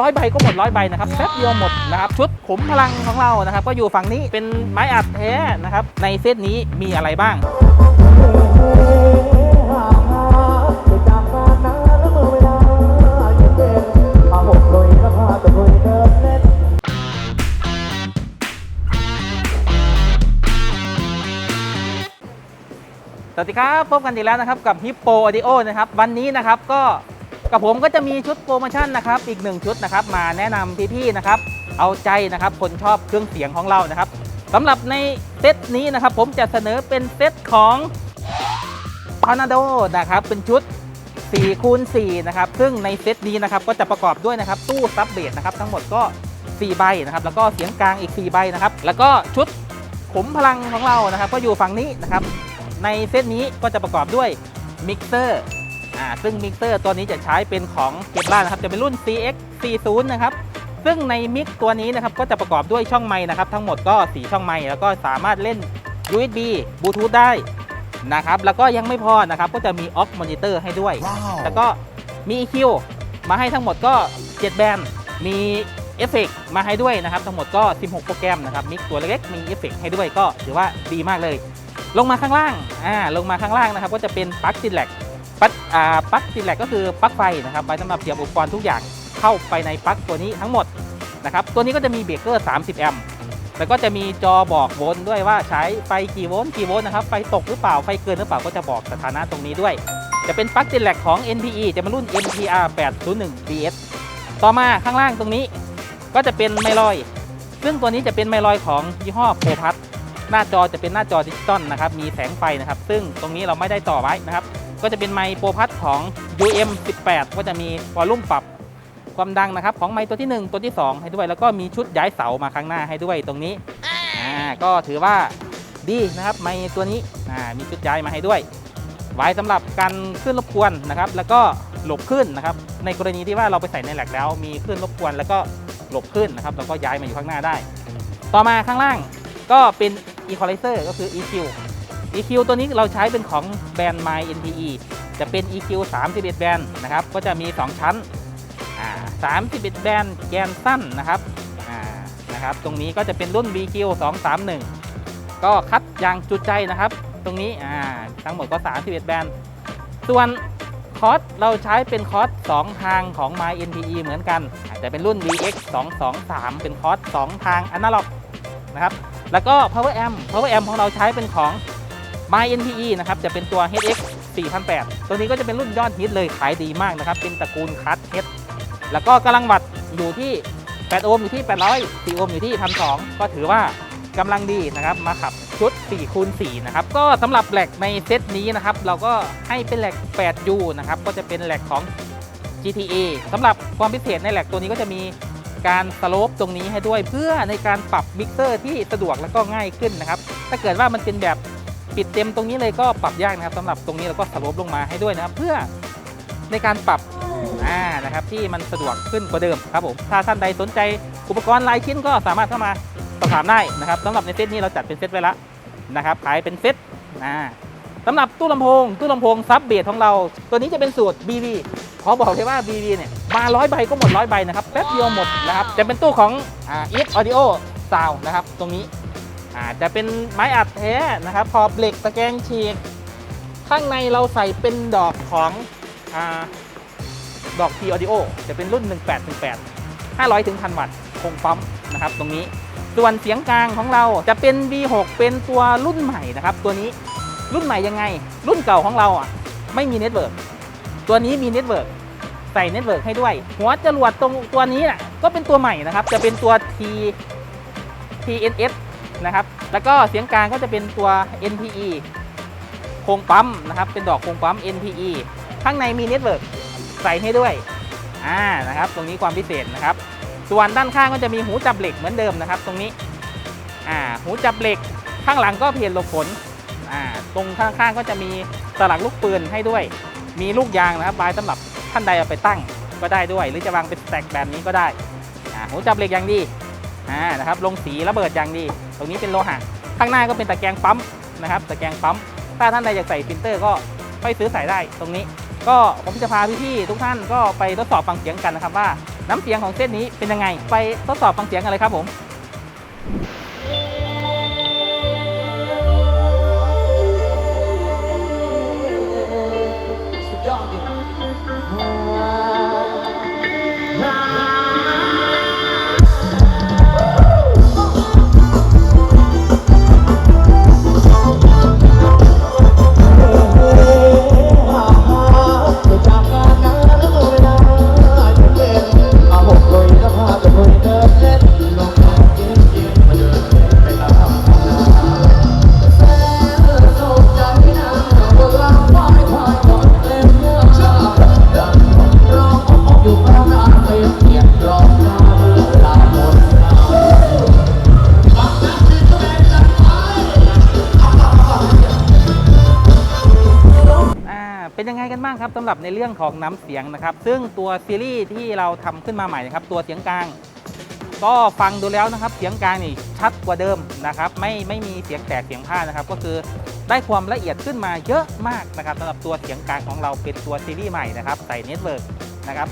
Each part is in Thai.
ร้อยใบก็หมดร้อยใบนะครับแป๊บเดียวหมดนะครับชุดขุมพลังของเรานะครับ ก็อยู่ฝั่งนี้เป็นไม้อัดแท้นะครับในเซตนี้มีอะไรบ้างสวัสดีครับ พบกันอีกแล้วนะครับกับ Hippo Audio นะครับ วันนี้นะครับก็ กับผมก็จะมีชุดโปรโมชั่นนะครับอีกหนึ่งชุดนะครับมาแนะนำพี่ๆนะครับเอาใจนะครับคนชอบเครื่องเสียงของเรานะครับสำหรับในเซตนี้นะครับผมจะเสนอเป็นเซตของ t o r n a d o นะครับเป็นชุด4คูณ4นะครับซึ่งในเซตนี้นะครับก็จะประกอบด้วยนะครับตู้ซับเบสนะครับทั้งหมดก็ 4 ใบนะครับแล้วก็เสียงกลางอีก 4 ใบนะครับแล้วก็ชุดขุมพลังของเรานะครับก็อยู่ฝั่งนี้นะครับในเซตนี้ก็จะประกอบด้วยมิกเซอร์ อ่าซึ่งมิกเซอร์ตัวนี้จะใช้เป็นของเกมล่านะครับจะเป็นรุ่น CX 40นะครับซึ่งในมิกตัวนี้นะครับก็จะประกอบด้วยช่องไม้นะครับทั้งหมดก็ 4 ช่องไม้แล้วก็สามารถเล่น USB บลูทูธได้นะครับแล้วก็ยังไม่พอนะครับก็จะมี aux monitor ให้ด้วยแล้วก็มี EQ มาให้ทั้งหมดก็ 7 แบนด์มีเอฟเฟกมาให้ด้วยนะครับ ทั้งหมดก็ 16 โปรแกรมนะครับมิกตัวเล็กๆมีเอฟเฟกให้ด้วยก็ถือว่าดีมากเลย ลงมาข้างล่างอ่าลงมาข้างล่างนะครับ ก็จะเป็นปลั๊กติดแหลก ปลั๊กปลั๊กติดแหลกก็คือปลั๊กไฟนะครับไว้สำหรับเสียบอุปกรณ์ทุกอย่างเข้าไปในปลั๊กตัวนี้ทั้งหมดนะครับตัวนี้ก็จะมีเบรกเกอร์ 30 แอมป์แล้วก็จะมีจอบอกโวลต์ด้วยว่าใช้ไฟกี่โวลต์กี่โวลต์นะครับไฟตกหรือเปล่าไฟเกินหรือเปล่าก็จะบอกสถานะตรงนี้ด้วย จะเป็นปลั๊กติดแหลกของ NPE จะเป็นรุ่น MTR 801 BS ต่อมาข้างล่างตรงนี้ก็จะเป็นไมลอย ซึ่งตัวนี้จะเป็นไมลอยของยี่ห้อโปรพัทหน้าจอจะเป็นหน้าจอดิจิตอลนะครับมีแสงไฟนะครับ ซึ่งตรงนี้เราไม่ได้ต่อไว้นะครับ ก็จะเป็นไมโปรพัทของ UM 18 ก็จะมีวอลลุ่มปรับความดังนะครับของไมตัวที่ 1 ตัวที่ 2 ให้ด้วยแล้วก็มีชุดย้ายเสามาข้างหน้าให้ด้วยตรงนี้อ่าก็ถือว่าดีนะครับไมตัวนี้อ่ามีชุดย้ายมาให้ด้วย ไว้สำหรับการขึ้นรบกวนนะครับ แล้วก็หลบขึ้นนะครับในกรณีที่ว่าเราไปใส่ในแหลกแล้ว มีขึ้นรบกวนแล้วก็หลบขึ้นนะครับแล้วก็ย้ายมาอยู่ข้างหน้าได้ ต่อมาข้างล่างก็เป็น Equalizer ก็คือ EQ EQ ตัวนี้เราใช้เป็นของแบรนด์ My NPE จะเป็น EQ 31 แบนด์นะครับ ก็จะมี 2 ชั้นอ่า31 แบนด์แกนสั้นนะครับนะครับ ตรงนี้ก็จะเป็นรุ่น BQ 231 ก็คัดอย่างจุใจนะครับ ตรงนี้ทั้งหมดก็ 31 แบนด์ส่วนคอร์สเราใช้เป็นคอร์ส2ทางของ My NPE เหมือนกันจะเป็นรุ่น VX 223 เป็นคอร์ส2ทางอนาล็อกนะครับ แล้วก็ power amp power amp ของเราใช้เป็นของ My NPE นะครับจะเป็นตัว HX 4008 ตัวนี้ก็จะเป็นรุ่นยอดฮิตเลยขายดีมากนะครับ เป็นตระกูลคัส H แล้วก็กำลังวัตต์อยู่ที่ 8 โอห์มอยู่ที่ 800 4 โอห์มอยู่ที่1,200ก็ถือว่ากำลังดีนะครับมาขับชุด4คูณ4นะครับก็สำหรับแหลกในเซตนี้นะครับเราก็ให้เป็นแหลก 8U นะครับก็จะเป็นแหลกของ GTA สำหรับความพิเศษในแหลกตัวนี้ก็จะมีการสโลปตรงนี้ให้ด้วยเพื่อในการปรับมิกเซอร์ที่สะดวกและก็ง่ายขึ้นนะครับ ถ้าเกิดว่ามันเป็นแบบ ปิดเต็มตรงนี้เลยก็ปรับยากนะครับสำหรับตรงนี้เราก็สโลปลงมาให้ด้วยนะครับ เพื่อในการปรับอ่านะครับที่มันสะดวกขึ้นกว่าเดิมครับผมถ้าท่านใดสนใจอุปกรณ์หลายชิ้นก็สามารถเข้ามาสอบถามได้นะครับสำหรับในเซตนี้เราจัดเป็นเซตไว้ละนะครับขายเป็นเซตอ่าสำหรับตู้ลำโพงตู้ลำโพงซับเบสของเรา ตัวนี้จะเป็นสูตร BV ขอบอกเลยว่า BV เนี่ยมาร้อยใบก็หมดร้อยใบนะครับแป๊บเดียวหมดนะครับจะเป็นตู้ของอ่า EF Audio Sound นะครับตรงนี้ อาจจะเป็นไม้อัดแท้นะครับพอบเหล็กตะแกรงฉีก ข้างในเราใส่เป็นดอกของอดอก T Audio จะเป็นรุ่น 1818 500 ถึง 1,000 วัตต์คงปั๊มนะครับ ตรงนี้ ส่วนเสียงกลางของเราจะเป็น V6 เป็นตัวรุ่นใหม่นะครับ ตัวนี้รุ่นใหม่ยังไง รุ่นเก่าของเราอะ ไม่มีเน็ตเวิร์กตัวนี้มีเน็ตเวิร์กใส่เน็ตเวิร์กให้ด้วย หัวจรวดตรงตัวนี้น่ะก็เป็นตัวใหม่นะครับ จะเป็นตัว T TNS นะครับ แล้วก็เสียงกลางก็จะเป็นตัว NPE โครงปั๊มนะครับ เป็นดอกโครงปั๊ม NPE ข้างในมีเน็ตเวิร์กใส่ให้ด้วยอ่านะครับ ตรงนี้ความพิเศษนะครับ ส่วนด้านข้างก็จะมีหูจับเหล็กเหมือนเดิมนะครับ ตรงนี้อ่าหูจับเหล็กข้างหลังก็เพลหลบฝนอ่าตรงข้างๆก็จะมีสลักลูกปืนให้ด้วย มีลูกยางนะครับไว้สำหรับท่านใดเอาไปตั้งก็ได้ด้วย หรือจะวางเป็นแตกแบบนี้ก็ได้อ่าหูจับเหล็กอย่างดีอ่านะครับลงสีระเบิดอย่างดี ตรงนี้เป็นโลหะ ข้างหน้าก็เป็นตะแกรงปั๊มนะครับ ตะแกรงปั๊ม ถ้าท่านใดอยากใส่ฟิลเตอร์ก็ไปซื้อใส่ได้ตรงนี้ ก็ผมจะพาพี่ๆทุกท่านก็ไปทดสอบฟังเสียงกันนะครับว่า น้ำเสียงของเส้นนี้เป็นยังไง ไปทดสอบฟังเสียงกันเลยครับผม เป็นยังไงกันบ้างครับสำหรับในเรื่องของน้ำเสียงนะครับ ซึ่งตัวซีรีส์ที่เราทำขึ้นมาใหม่นะครับตัวเสียงกลาง ก็ฟังดูแล้วนะครับ เสียงกลางนี่ชัดกว่าเดิมนะครับ ไม่ไม่มีเสียงแตกเสียงพลาดนะครับ ก็คือได้ความละเอียดขึ้นมาเยอะมากนะครับสำหรับตัวเสียงกลางของเราเป็นตัวซีรีส์ใหม่นะครับใส่เน็ตเวิร์กนะครับ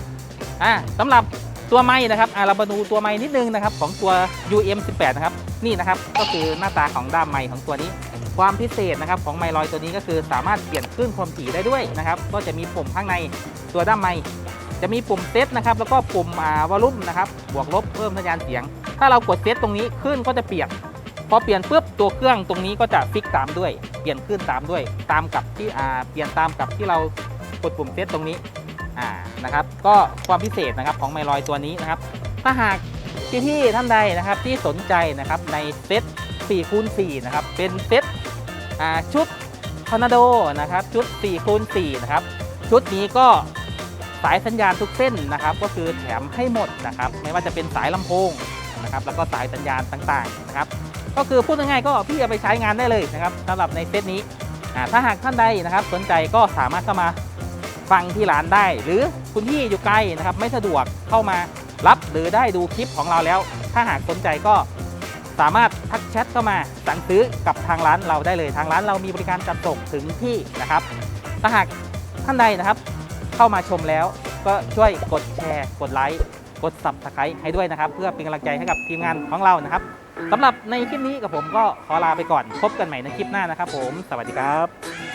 อ่าสำหรับตัวไม้นะครับอ่าเรามาดูตัวไม้นิดนึงนะครับของตัว UM18 นะครับ นี่นะครับก็คือหน้าตาของด้ามไม้ของตัวนี้ ความพิเศษนะครับของไมลอยตัวนี้ก็คือสามารถเปลี่ยนคลื่นความถี่ได้ด้วยนะครับก็จะมีปุ่มข้างในตัวด้ามไมค์จะมีปุ่มเซตนะครับแล้วก็ปุ่มวอลลุ่มนะครับบวกลบเพิ่มสัญญาณเสียง ถ้าเรากดเซตตรงนี้คลื่นก็จะเปลี่ยนพอเปลี่ยนปุ๊บตัวเครื่องตรงนี้ก็จะฟิกตามด้วย เปลี่ยนคลื่นตามด้วย ตามกับที่เปลี่ยนตามกับที่เรากดปุ่มเซตตรงนี้นะครับก็ความพิเศษนะครับของไมลอยตัวนี้นะครับถ้าหาก พี่ๆท่านใดนะครับที่สนใจนะครับในเซต4คูณ4นะครับเป็นเซตชุดทอร์นาโดนะครับชุด4คูณ4นะครับชุดนี้ก็สายสัญญาณทุกเส้นนะครับก็คือแถมให้หมดนะครับไม่ว่าจะเป็นสายลำโพงนะครับแล้วก็สายสัญญาณต่างๆนะครับก็คือพูดง่ายๆก็พี่เอาไปใช้งานได้เลยนะครับสำหรับในเซตนี้ถ้าหากท่านใดนะครับสนใจก็สามารถเข้ามาฟังที่ร้านได้ หรือคุณพี่อยู่ไกลนะครับไม่สะดวกเข้ามา รับหรือได้ดูคลิปของเราแล้ว ถ้าหากสนใจก็สามารถทักแชทเข้ามาสั่งซื้อกับทางร้านเราได้เลยทางร้านเรามีบริการจัดส่งถึงที่นะครับถ้าหากท่านใดนะครับ เข้ามาชมแล้วก็ช่วยกดแชร์กดไลค์กด subscribe ให้ด้วยนะครับ เพื่อเป็นกำลังใจให้กับทีมงานของเรานะครับสำหรับในคลิปนี้กับผมก็ขอลาไปก่อน พบกันใหม่ในคลิปหน้านะครับผม สวัสดีครับ